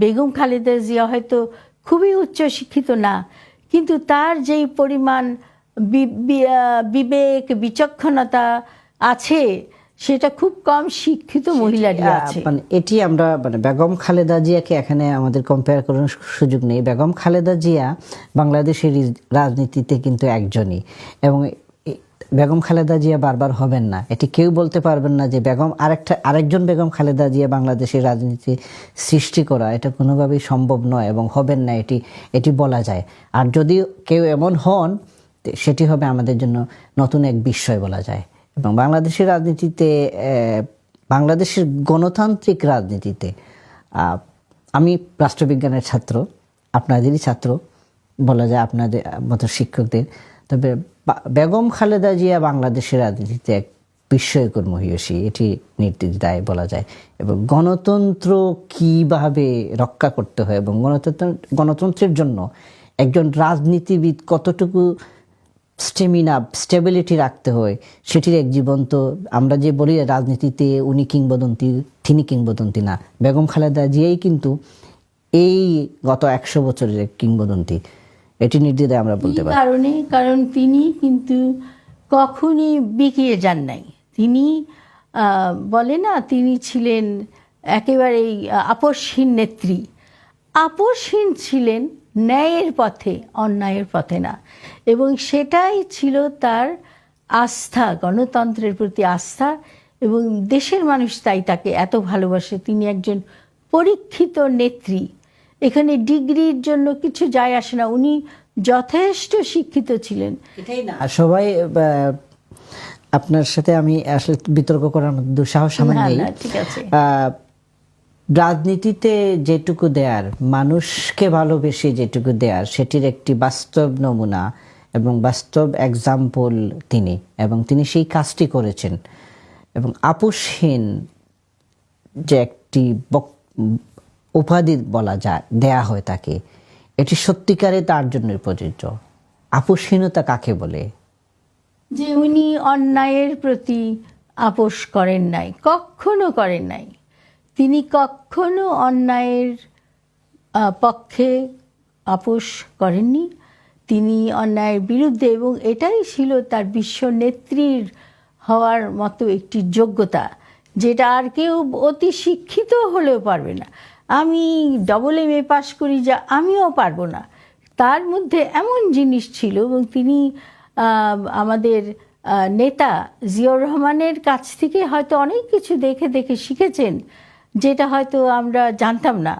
বেগম খালেদা জিয়া হয়তো খুবই উচ্চ শিক্ষিত না কিন্তু তার যেই পরিমাণ বিবেক বিচক্ষণতা আছে সেটা খুব কম শিক্ষিত মহিলারই আছে। মানে এটি আমরা মানে বেগম খালেদা জিয়াকে এখানে আমাদের কম্পেয়ার করার সুযোগ নেই। বেগম খালেদা জিয়া বাংলাদেশের রাজনীতিতে কিন্তু একজনই এবং বেগম খালেদা জিয়া বারবার হবেন না। এটি কেউ বলতে পারবেন না যে বেগম আরেকটা আরেকজন বেগম খালেদা জিয়া বাংলাদেশের রাজনীতি সৃষ্টি করা, এটা কোনোভাবেই সম্ভব নয় এবং হবেন না এটি এটি বলা যায়। আর যদি কেউ এমন হন, সেটি হবে আমাদের জন্য নতুন এক বিস্ময় বলা যায়। এবং বাংলাদেশের রাজনীতিতে বাংলাদেশের গণতান্ত্রিক রাজনীতিতে আমি রাষ্ট্রবিজ্ঞানের ছাত্র, আপনাদেরই ছাত্র, বলা যায় আপনাদের মতো শিক্ষকদের। তবে বেগম খালেদা জিয়া বাংলাদেশের রাজনীতিতে এক বিস্ময়কর মহিষী, এটি নির্দ্বিধায় বলা যায়। এবং গণতন্ত্র কীভাবে রক্ষা করতে হয় এবং গণতন্ত্র, গণতন্ত্রের জন্য একজন রাজনীতিবিদ কতটুকু স্টেমিনা, স্টেবিলিটি রাখতে হয়, সেটির এক জীবন্ত, আমরা যে বলি রাজনীতিতে উনি কিংবদন্তি, তিনি কিংবদন্তি না। বেগম খালেদা জিয়াই কিন্তু এই গত একশো বছরের কিংবদন্তি। এটি নির্দ্বিধায় আমরা বলতে পারি। কারণে কারণ তিনি কিন্তু কখনই বিকিয়ে যান নাই। তিনি বলে না তিনি ছিলেন একেবারেই আপসহীন নেত্রী। আপসহীন ছিলেন ন্যায়ের পথে অন্যায়ের পথে না। এবং সেটাই ছিল তার আস্থা গণতন্ত্রের প্রতি আস্থা। এবং দেশের মানুষ তাই তাকে এত ভালোবাসে। তিনি একজন পরীক্ষিত নেত্রী। এখানে ডিগ্রির জন্য কিছু যায় আসে না। উনি যথেষ্ট শিক্ষিত ছিলেন। সবাই আপনার সাথে আমি আসলে বিতর্ক করার মতো দুঃসাহস আমার নেই। ঠিক আছে। রাজনীতিতে যেটুকু দেয়ার মানুষকে ভালোবেসে যেটুকু দেয়ার সেটির একটি বাস্তব নমুনা এবং বাস্তব এক্সাম্পল তিনি এবং তিনি সেই কাজটি করেছেন। এবং আপোষহীন যে একটি বক- উপাধি বলা যায়, দেয়া হয় তাকে। এটি সত্যিকারে তার জন্য প্রযোজ্য। আপোষহীনতা কাকে বলে? যে উনি অন্যায়ের প্রতি আপোষ করেন নাই, কখনো করেন নাই। তিনি কখনো অন্যায়ের পক্ষে আপোষ করেননি। তিনি অন্যায়ের বিরুদ্ধে এবং এটাই ছিল তার বিশ্ব নেত্রীর হওয়ার মতো একটি যোগ্যতা, যেটা আর কেউ অতি শিক্ষিত হলেও পারবে না। আমি ডবল এম এ পাশ করি যা আমিও পারব না। তার মধ্যে এমন জিনিস ছিল এবং তিনি আমাদের নেতা জিয়র রহমানের কাছ থেকে হয়তো অনেক কিছু দেখে দেখে শিখেছেন, যেটা হয়তো আমরা জানতাম না।